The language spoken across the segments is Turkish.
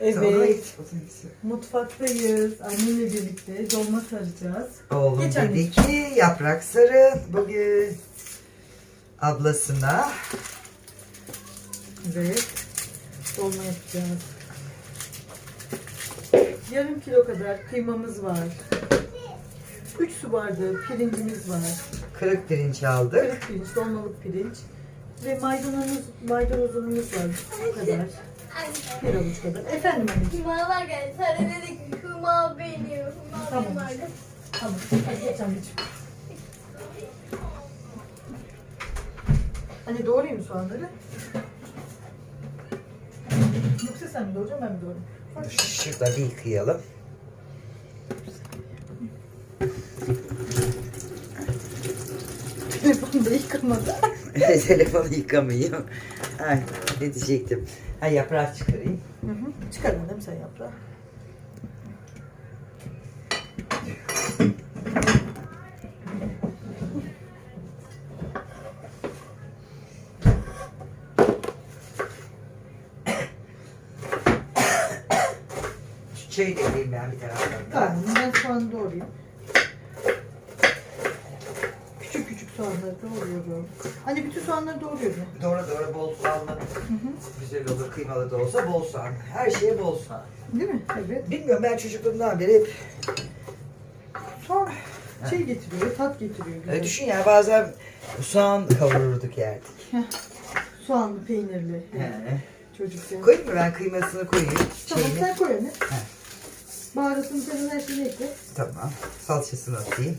Evet. Mutfaktayız. Annemle birlikte dolma saracağız. Oğlum Geç dedi ki yaprak sarı bugün ablasına. Evet. Dolma yapacağız. Yarım kilo kadar kıymamız var. 3 su bardağı pirincimiz var. Kırık pirinç aldık. Kırık pirinç, dolmalık pirinç. Ve maydanoz, maydanozumuz var. Bu kadar. Bir avuç kadar. Efendim anneciğim. Kumalar geldi. Sana dedi ki kuma benim. Kuma Tamam. benim vardı. Tamam. Hadi geç anneciğim. Anne doğrayayım mı soğanları? Yoksa sen mi doğrayacaksın ben mi doğrayayım? Şurada bir yıkayalım. Telefonu da yıkamadı. Telefonu yıkamayayım. Ay, ne diyecektim? Ha yaprağı çıkarayım. Hı hı. Çıkar annem sen yap da. Şu çayı da yiyeyim ben bir taraftan. Tamam ben soğanı doğrayayım. Soğanları doğruyorum. Anne bütün soğanları doğruyorum. Doğru doğru bol soğanlı. Güzel olur kıymalı da olsa bol soğan. Her şeye bol soğan. Değil mi? Evet. Bilmiyorum ben çocukluğumdan beri hep Soğan şey getiriyor, tat getiriyor. güzel. e, düşün ya bazen soğan kavururduk yerdik. Soğanlı, peynirli. He. Çocukken. Koyayım mı ben kıymasını koyayım. Tamam Şeyini. sen koy. He. Baharatını senin her şeyini ekle. Tamam. Salçasını atayım.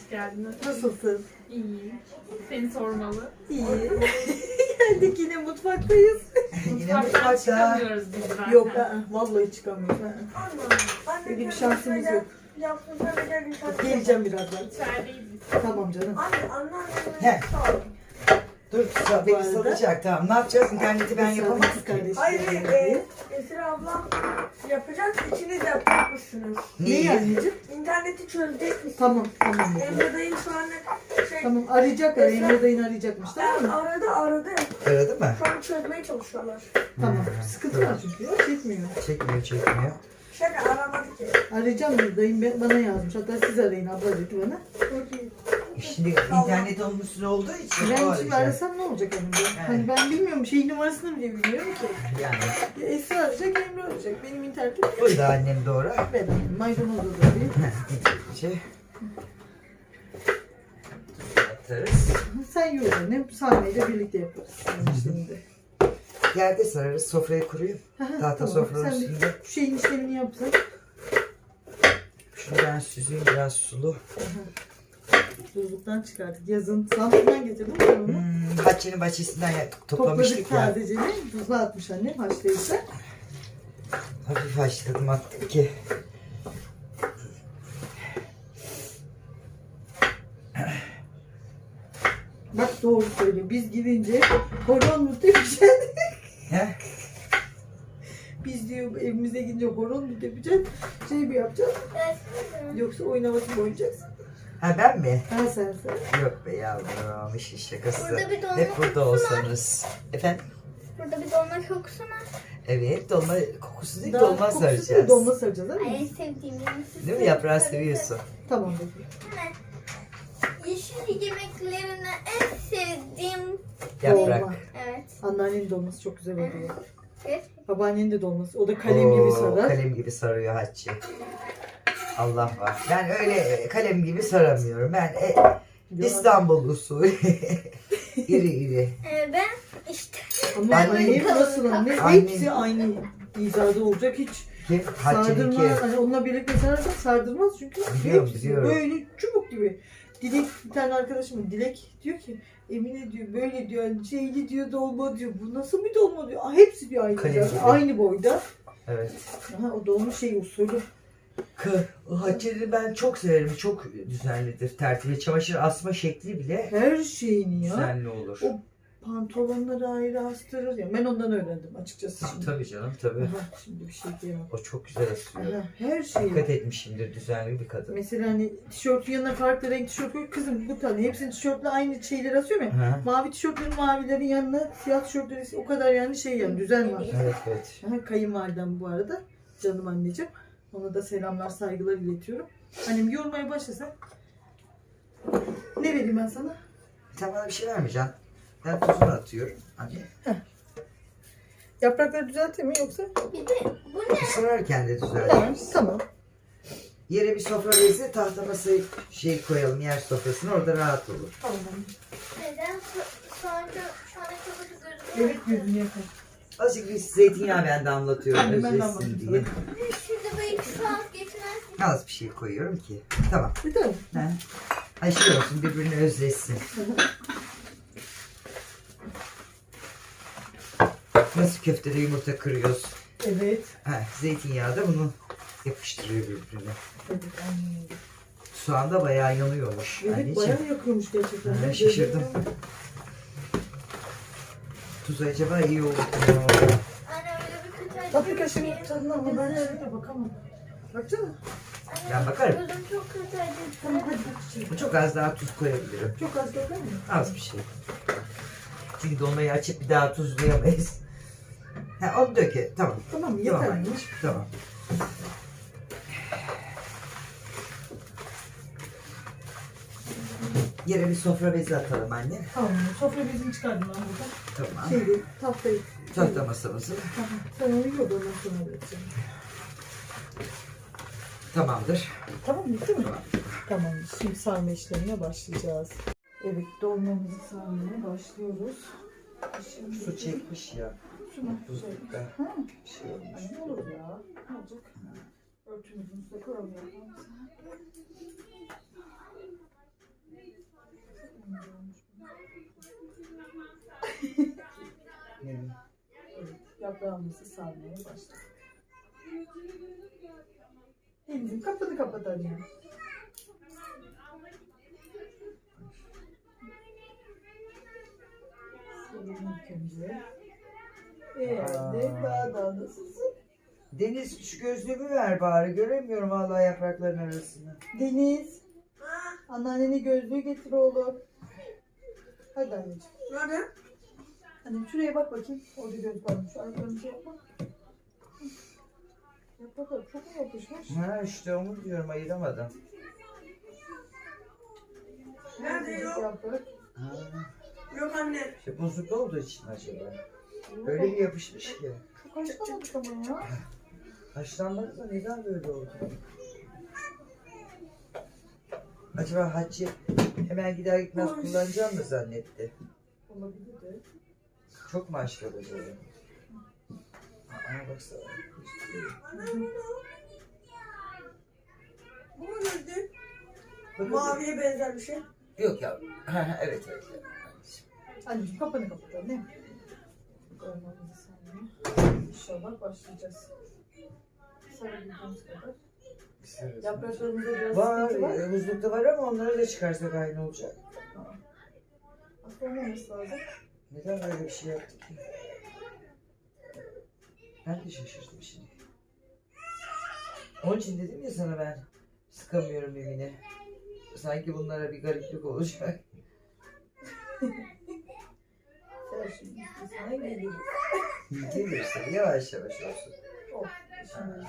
Hoş geldin. Nasılsın? İyi. Seni sormalı. İyi. Geldik yine mutfaktayız. Yine Mutfaktan mutfakta. çıkamıyoruz biz zaten. Yok, aa, vallahi çıkamıyoruz. aa. Öyle bir şansımız yok. Geleceğim birazdan. İçerideyiz biz. Tamam canım. Anne anneanneme He. sor. Dur sa- Bu beni arada- salacak tamam. Ne yapacağız? İnterneti ben yapamam Kız kardeşim. Hayır e, Esir ablam yapacak ikiniz yapacakmışsınız. Neyi anneciğim? İnterneti çözecek misin? Tamam, tamam. Emre dayım şu anda şey Tamam arayacaklar. Emre dayını arayacakmış tamam mı? arada aradı. Aradı mı? Şu an çözmeye çalışıyorlar. Tamam. Sıkıntı var çünkü ya. Çekmiyor. Çekmiyor çekmiyor. Şaka aramadı ki. Arayacağım. Dayım ben- bana yazmış. Hatta siz arayın abla dedi bana. Çok iyi. Şimdi internet üstüne olduğu için Ben şimdi arasam ne olacak ben? Hani ben bilmiyorum. Şeyin numarasını bile bilmiyorum ki. Yani. Ya Esra arayacak, Emre arayacak. Benim internetim Burada annem doğru. ben. Maydanoz da doğrayayım. İnce. Atarız. Sen yoğur annem. Sahneyle birlikte yaparız. Şimdi. Yerde sararız. Sofrayı kurayım. Tahta Tamam, sofranın sen üstünde. Şu şeyin işlemini yapsak. Şunu ben süzeyim biraz sulu. Buzluktan çıkardık. Yazın. Samsun'dan getirdim ben onu. Hmm, bahçenin bahçesinden ya- toplamıştık Topladık ya. sadece. Buzluğa atmış annem haşlayıp. Hafif haşladım attım ki. Bak doğru söylüyor. Biz gidince horon mu tepeceksin? He? Biz diyor evimize gidince horon mu tepeceksin? Şey mi yapacaksın? Yoksa oyun havası mı oynayacaksın? Ha ben mi? Ha sen sen. Yok be yavrum işin şakası. Burada bir dolma Hep burada kokusu var. olsanız. Efendim? Burada bir dolma kokusu var. Evet dolma kokusu değil dolma kokusu değil, saracağız. Dolma saracağız değil Ay mi? en sevdiğim yemek. Değil mi yaprağı seviyorsun? Tamam peki. Hemen. Yeşil yemeklerinden en sevdiğim. Yaprak. Dolma. Evet. Anneannenin dolması çok güzel oluyor. Evet. Babaannenin de dolması. O da kalem gibi Oo, sarar. Kalem gibi sarıyor Hatice. Allah var. Ben öyle e, kalem gibi saramıyorum. Ben e, İstanbul usulü. iri iri. Ee, ben işte Ama Anne- annem nasıl anne? Anne- Hepsi aynı hizada olacak. Hiç Kim? Hatice'ninki. sardırmaz. Hani onunla birlikte sararsan sardırmaz çünkü. Biliyorum, hepsi biliyorum. Böyle çubuk gibi. Dilek bir tane arkadaşım Dilek diyor ki Emine diyor böyle diyor hani şeyli diyor dolma diyor. Bu nasıl bir dolma diyor. Aa, hepsi diyor aynı Kalem hizada, gibi. aynı boyda. Evet. Aha, o dolma şey usulü. Hatice'yi ben çok severim. Çok düzenlidir. Tertipli çamaşır asma şekli bile Her şeyini ya. düzenli olur. O pantolonları ayrı astırır ya. Ben ondan öğrendim açıkçası Ha, şimdi. tabii canım tabii. Aha, şimdi bir şey diyemem. O çok güzel asıyor. Aha, her şeyi. Dikkat etmişimdir düzenli bir kadın. Mesela hani tişörtün yanına farklı renk tişört koy. Kızım bu tane hepsinin tişörtle aynı şeyleri asıyor mu? Ha? Mavi tişörtlerin mavilerin yanına siyah tişörtleri o kadar yani şey yani düzen var. Evet evet. Aha, kayınvalidem bu arada. Canım anneciğim. Ona da selamlar saygılar iletiyorum. Annem yormaya başlasak. Ne vereyim ben sana? Sen bana bir şey vermeyeceksin. Ben tuzunu atıyorum. Anne. Yaprakları düzelteyim mi yoksa? Bir de bu ne? Sararken de Tamam. düzeltiriz. Tamam. Yere bir sofra bezi tahta masayı şey koyalım yer sofrasına orada rahat olur. Tamam. Neden so- sonra şu ana kadar gözüküyor? Evet yüzünü yakın. Azıcık bir zeytinyağı ben damlatıyorum Anne, ben özlesin damlatayım diye. Az bir şey koyuyorum ki. Tamam. Bir tane. Ha. Ay şey olsun birbirini özlesin. Nasıl köftede yumurta kırıyoruz. Evet. Ha, zeytinyağı da bunu yapıştırıyor birbirine. Evet annem. Soğan da bayağı yanıyormuş. Evet anneciğim. bayağı yakıyormuş gerçekten. Ha, şaşırdım. Tuz acaba iyi olur. mu? Anne öyle bir kötü Bak bir kaşığın tadına ama ben şöyle bakamam. Baksana. Ben bakarım. Gözüm çok kötü. Tamam hadi şimdi. Çok az daha tuz koyabilirim. Çok az bakar mı? Az bir şey. Çünkü dolmayı açıp bir daha tuzlayamayız. Ha, onu döke. Tamam. Tamam mı? Tamam. Yere bir sofra bezi atalım anne. Tamam. Sofra bezini çıkardım ben buradan. Tamam. Şeydi tahtayı. Tahta masamızı. Tamam. Sen onu yiyor ondan sonra vereceğim. Tamamdır. Tamam bitti mi? Tamam. Şimdi sarma işlemine başlayacağız. Evet dolmamızı sarmaya başlıyoruz. Şimdi Su çekmiş ya. Su mu? Şey. Buzlukta Ha, bir şey olmuş. ne olur ya. Ne olacak? Örtümüzün üstüne koyalım. Evet, yaprağımızı sarmaya başladık. Deniz'im kapını kapat anne. Selim ilk önce. Ee, Aa. ne daha da nasılsın? Deniz şu gözlüğümü ver bari. Göremiyorum vallahi yaprakların arasını. Deniz. Anneannene gözlüğü getir oğlum. Hadi anneciğim. Nerede? Annem şuraya bak bakayım. Orada göz varmış. Şu arkamızı yap bak. Yap bakalım. Çok mu yapışmış? Ha işte onu diyorum ayıramadım. Nerede yok? Yaprak. Ha, Yok anne. işte buzlukta olduğu için acaba. Öyle bir yapışmış ki. Çok haşlamadık ama ya. Haşlanmadı da neden böyle oldu? Acaba Hacı hemen gider gitmez Oy. kullanacağım mı zannetti? Olabilir de. Çok mu haşladı acaba? Aa baksana. Bu mu nerede? Bakın- Maviye benzer bir şey. Yok ya. Ha, ha, evet evet. Anneciğim kapanı kapat anne. Dolmamızı sarmaya. İnşallah başlayacağız. Sarabildiğimiz kadar. evet. Yapraklarımızda biraz Var, sıkıntı var. e, buzlukta var ama onları da çıkarsak aynı olacak. Aslında olmaması lazım. Neden böyle bir şey yaptık ki? Ben de şaşırdım şimdi. Onun için dedim ya sana ben sıkamıyorum evine. Sanki bunlara bir gariplik olacak. Sen şimdi üstesine geliriz. Gelirse yavaş yavaş olsun. Oh, şimdi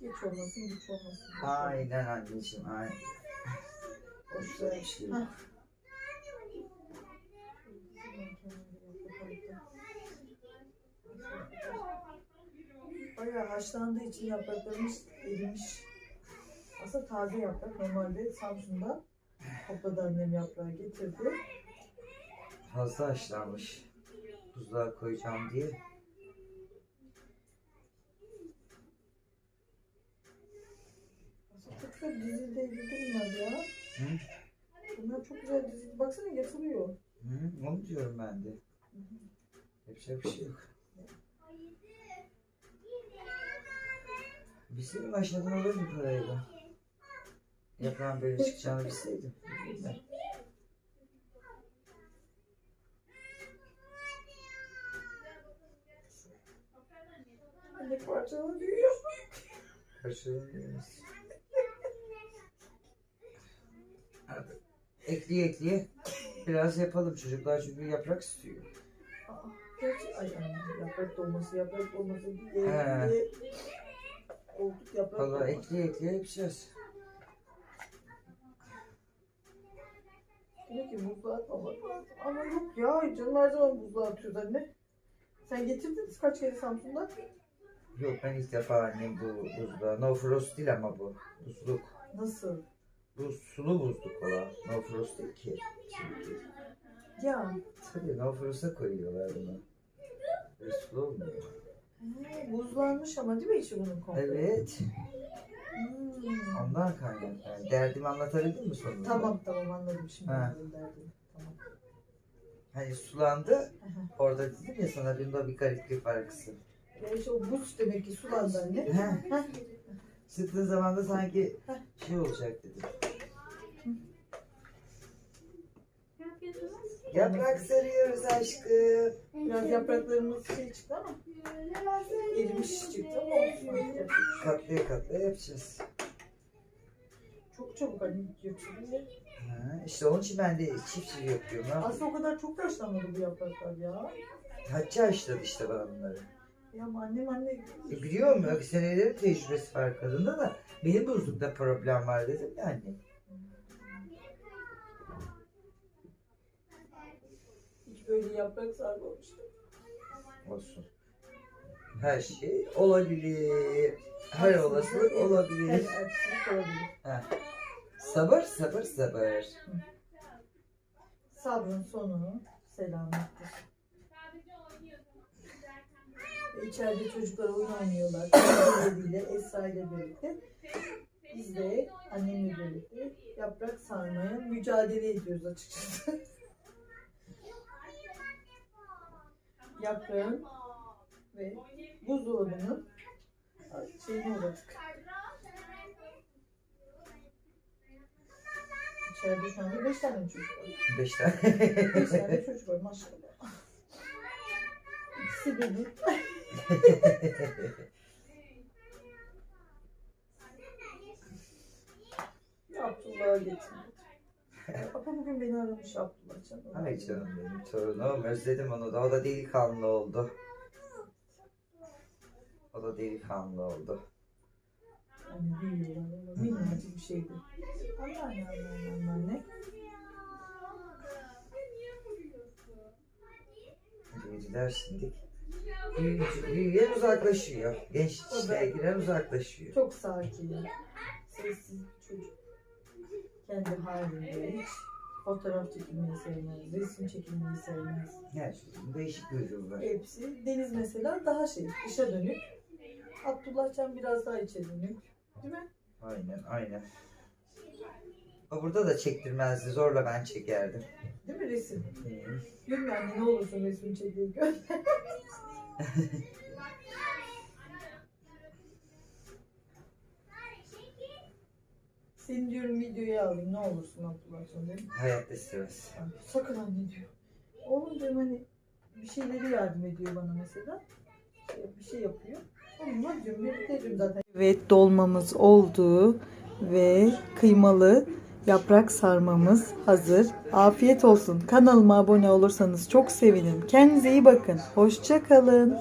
geç olmasın, güç olmasın. Aynen anneciğim aynen. Bir şey. yok. Bayağı haşlandığı için yapraklarımız erimiş. Aslında taze yaprak. Normalde Samsun'da topladı annem yaprağı getirdi. Fazla haşlanmış. Buzluğa koyacağım diye. Aslında çok güzel dizildi bunlar ya. Hı? Bunlar çok güzel dizildi. Baksana yatılıyor. Hı, onu diyorum ben de. Yapacak bir şey yok. Bilseydim başladım olurdu parayla. Yaprağın böyle çıkacağını bilseydim. Anne parçalı büyüyor. Karşılamıyoruz. Hadi. Ekliye ekliye biraz yapalım çocuklar çünkü yaprak istiyor. Gerçi ay anne yaprak dolması yaprak dolması He. diye diye olduk yaprak Valla dolması. ekliye ekliye yapacağız. Demek ki buzluğa atmamak lazım. Ama yok ya canım her zaman buzluğa atıyoruz anne. Sen getirdiniz kaç kere Samsun'dan? Yok ben ilk defa annem bu buzda. No frost değil ama bu. Buzluk. Nasıl? Bu sulu buzluk olan. No frost değil ki. Çünkü. Ya Tabii no frost'a koyuyorlar bunu. Ve sulu olmuyor. he, buzlanmış ama değil mi içi bunun komple? Evet. Ondan kaynaklı. Derdimi anlatabildim mi sonunda? Tamam tamam anladım şimdi Ha. anladım derdini. Tamam. Hani sulandı. Orada dedim ya sana bunda bir gariplik var kızım. Ya işte o buz demek ki sulandı anne. Heh. Heh. Sıktığın zaman da sanki şey olacak dedim. Yaprak sarıyoruz aşkım. Biraz yapraklarımız şey çıktı ama erimiş çıktı ama olsun. Katlaya katlaya yapacağız. Çabuk hani yapıyor. Ha, işte onun için ben de çift çift yapıyorum. Ha. Aslında o kadar çok yaşlanmadı bu yapraklar ya. Hatice açladı işte bana bunları. Ya annem anne E biliyor musun? Senelerin tecrübesi var kadında da benim buzlukta problem var dedim ya anne. hiç böyle yaprak sarmamıştı. Olsun. Her şey olabilir. Her olasılık Her olabilir. aksilik olabilir. Sabır sabır sabır. Sabrın sonu selamettir. İçeride çocuklar oyun oynuyorlar. Kendileriyle, Esra ile birlikte. Biz de annemle birlikte yaprak sarmaya mücadele ediyoruz açıkçası. Yaprağın ve buzdolabının şeyine uğradık. İçeride şu anda 5 tane çocuk var. Beş tane. 5 tane çocuk var maşallah. İkisi benim. Abdullah'a getirdim. Ama bugün beni aramış Abdullah canım. Ay canım benim torunum. Özledim onu da. O da delikanlı oldu. O da delikanlı oldu. Yani büyüyorlar ama minnacık bir şeydi. Anneanne anneanne anneanne. Büyüdüler şimdi. Büyüyünce- Büyüyen uzaklaşıyor. Gençliğe giren uzaklaşıyor. Çok sakin. Sessiz çocuk. Kendi halinde hiç fotoğraf çekilmeyi sevmez, resim çekilmeyi sevmez. Her çocuğun değişik gözü var. Hepsi. Deniz mesela daha şey, dışa dönük. Abdullahcan biraz daha içe dönük. Değil mi? Aynen aynen. O burada da çektirmezdi. Zorla ben çekerdim. Değil mi resim? Hı. Diyorum ya anne ne olursun resim çekiyor gör. Seni diyorum videoya alayım ne olursun Abdullahcan dedim. Hayatta istemez. Sakın anne diyor. Oğlum diyorum hani bir şeyleri yardım ediyor bana mesela. Şey- Bir şey yapıyor. Evet dolmamız oldu ve kıymalı yaprak sarmamız hazır. Afiyet olsun. Kanalıma abone olursanız çok sevinirim. Kendinize iyi bakın. Hoşça kalın.